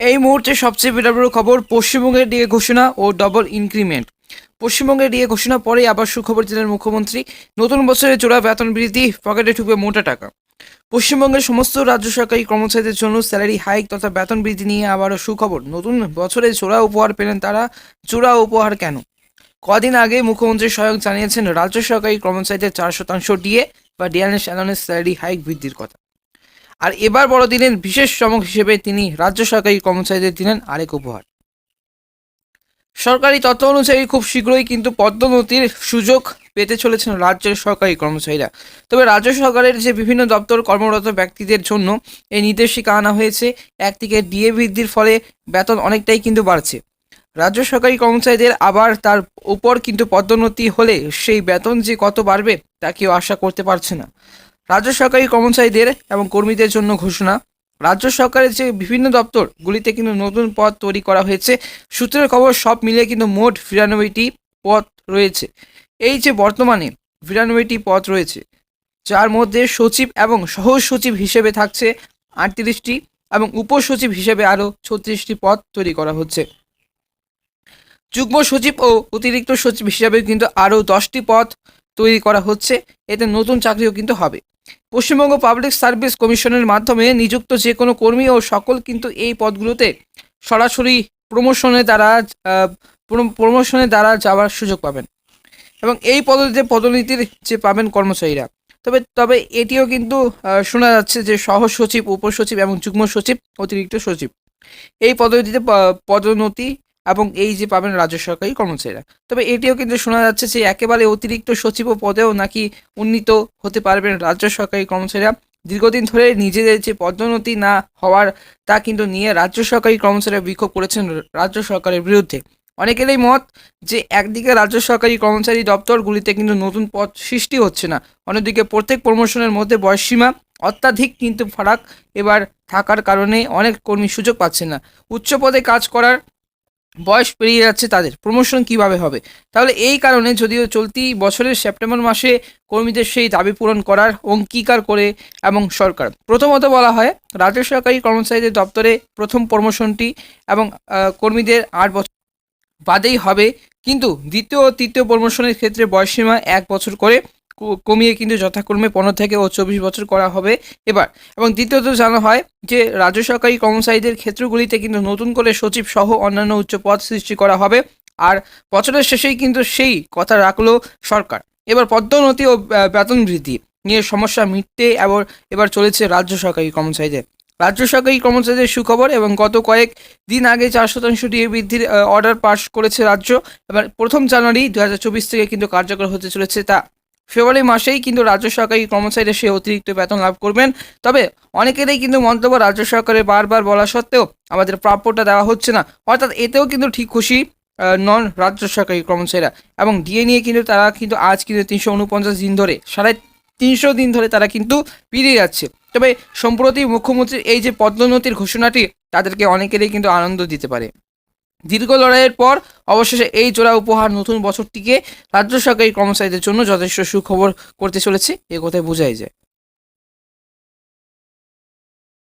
এই মুহূর্তে সবচেয়ে বিরাবড় খবর পশ্চিমবঙ্গের দিকে ঘোষণা ও ডবল ইনক্রিমেন্ট। পশ্চিমবঙ্গের দিকে ঘোষণা পরে আবার সুখবর দিলেন মুখ্যমন্ত্রী। নতুন বছরে জোড়া বেতন বৃদ্ধি, পকেটে ঢুকবে মোটা টাকা। পশ্চিমবঙ্গের সমস্ত রাজ্য সরকারি কর্মচারীদের জন্য স্যালারি হাইক তথা বেতন বৃদ্ধি নিয়ে আবারও সুখবর। নতুন বছরে জোড়া উপহার পেলেন তারা জোড়া উপহার কেন? কদিন আগে মুখ্যমন্ত্রী স্বয়ং জানিয়েছেন, রাজ্য সরকারি কর্মচারীদের চার শতাংশ ডিএ বা ডিএনএস অ্যালাউন্স স্যালারি হাইক বৃদ্ধির কথা। আর এবার বড়দিনের বিশেষ চমক হিসেবে তিনি রাজ্য সরকারি কর্মচারীদের দিলেন আরেক উপহার। সরকারি তথ্য অনুযায়ী খুব শীঘ্রই কিন্তু পদ্মোন্নতির সুযোগ পেতে চলেছেন রাজ্যের সরকারি কর্মচারীরা। তবে রাজ্য সরকারের যে বিভিন্ন দপ্তর কর্মরত ব্যক্তিদের জন্য এই নির্দেশিকা আনা হয়েছে, একদিকে ডিএ বৃদ্ধির ফলে বেতন অনেকটাই কিন্তু বাড়ছে। রাজ্য সরকারি কর্মচারীদের আবার তার উপর কিন্তু পদোন্নতি হলে সেই বেতন যে কত বাড়বে তা কেউ আশা করতে পারছে না। রাজ্য সরকারি কর্মচারীদের এবং কর্মীদের জন্য ঘোষণা। রাজ্য সরকারের যে বিভিন্ন দপ্তরগুলিতে কিন্তু নতুন পদ তৈরি করা হয়েছে, সূত্রের খবর সব মিলিয়ে কিন্তু মোট বিরানব্বইটি পদ রয়েছে। এই যে বর্তমানে বিরানব্বইটি পদ রয়েছে, যার মধ্যে সচিব এবং সহ সচিব হিসেবে থাকছে আটত্রিশটি এবং উপসচিব হিসেবে আরও ছত্রিশটি পদ তৈরি করা হচ্ছে। যুগ্ম সচিব ও অতিরিক্ত সচিব হিসাবে কিন্তু আরও দশটি পদ তৈরি করা হচ্ছে, এতে নতুন চাকরিও কিন্তু হবে। পশ্চিমবঙ্গ পাবলিক সার্ভিস কমিশনের মাধ্যমে নিযুক্ত যে কোনো কর্মী ও সকল কিন্তু এই পদগুলোতে সরাসরি প্রমোশনে দ্বারা প্রমোশনের দ্বারা যাওয়ার সুযোগ পাবেন। এবং এই পদ্ধতিতে পদোন্নতির যে পাবেন কর্মচারীরা। তবে তবে এটিও কিন্তু শোনা যাচ্ছে যে সহ সচিব উপসচিব এবং যুগ্ম সচিব, অতিরিক্ত সচিব। এই পদ্ধতিতে পদোন্নতি এবং এই যে পাবেন রাজ্য সরকারি কর্মচারীরা। তবে এটিও কিন্তু শোনা যাচ্ছে যে একেবারে অতিরিক্ত সচিব পদেও নাকি উন্নীত হতে পারবেন রাজ্য সরকারি কর্মচারীরা। দীর্ঘদিন ধরে নিজেদের যে পদোন্নতি না হওয়ার তা কিন্তু নিয়ে রাজ্য সরকারি কর্মচারীরা বিক্ষোভ করেছেন রাজ্য সরকারের বিরুদ্ধে। অনেকেরই মত যে একদিকে রাজ্য সরকারি কর্মচারী দপ্তরগুলিতে কিন্তু নতুন পদ সৃষ্টি হচ্ছে না, অন্যদিকে প্রত্যেক প্রমোশনের মধ্যে বয়সসীমা অত্যাধিক কিন্তু ফারাক এবার থাকার কারণে অনেক কর্মী সুযোগ পাচ্ছেন না। উচ্চ পদে কাজ করার বয়স পেরিয়ে যাচ্ছে তাদের। প্রমোশন কীভাবে হবে? তাহলে এই কারণে যদিও চলতি বছরের সেপ্টেম্বর মাসে কর্মীদের সেই দাবি পূরণ করার অঙ্গীকার করে এবং সরকার। প্রথমত বলা হয়, রাজ্য সরকারি কর্মচারীদের দপ্তরে প্রথম প্রমোশনটি এবং কর্মীদের আট বছর বাদেই হবে। কিন্তু দ্বিতীয় ও তৃতীয় প্রমোশনের ক্ষেত্রে বয়সসীমা এক বছর করে কমিয়ে কিন্তু যথাক্রমে পনেরো থেকে ও চব্বিশ বছর করা হবে এবার। এবং দ্বিতীয়ত জানা হয় যে, রাজ্য সরকারি কর্মচারীদের ক্ষেত্রগুলিতে কিন্তু নতুন করে সচিব সহ অন্যান্য উচ্চ পদ সৃষ্টি করা হবে। আর বছরের শেষেই কিন্তু সেই কথা রাখল সরকার। এবার পদোন্নতি ও বেতন বৃদ্ধি নিয়ে সমস্যা মিটতে এবার এবার চলেছে রাজ্য সরকারি কর্মচারীদের। রাজ্য সরকারি কর্মচারীদের সুখবর এবং গত কয়েক দিন আগে চার শতাংশ ডিএ বৃদ্ধির অর্ডার পাস করেছে রাজ্য। এবার প্রথম জানুয়ারি দু হাজার চব্বিশ থেকে কিন্তু কার্যকর হতে চলেছে তা। ফেব্রুয়ারি মাসেই কিন্তু রাজ্য সরকারি কর্মচারীরা সে অতিরিক্ত বেতন লাভ করবেন। তবে অনেকেরই কিন্তু মন্তব্য, রাজ্য সরকারের বারবার বলা সত্ত্বেও আমাদের প্রাপ্যটা দেওয়া হচ্ছে না। অর্থাৎ এতেও কিন্তু ঠিক খুশি নন রাজ্য সরকারি কর্মচারীরা। এবং ডিএ নিয়ে কিন্তু তারা কিন্তু আজ কিন্তু তিনশো উনপঞ্চাশ দিন ধরে, সাড়ে তিনশো দিন ধরে তারা কিন্তু পেরিয়ে যাচ্ছে। তবে সম্প্রতি মুখ্যমন্ত্রীর এই যে পদোন্নতির ঘোষণাটি, তাদেরকে অনেকেরই কিন্তু আনন্দ দিতে পারে। দীর্ঘ লড়াইয়ের পর অবশেষে এই জোড়া উপহার নতুন বছরটিকে রাজ্য সরকারি কর্মচারীদের জন্য যথেষ্ট সুখবর করতে চলেছে, এ কথায় বোঝাই যায়।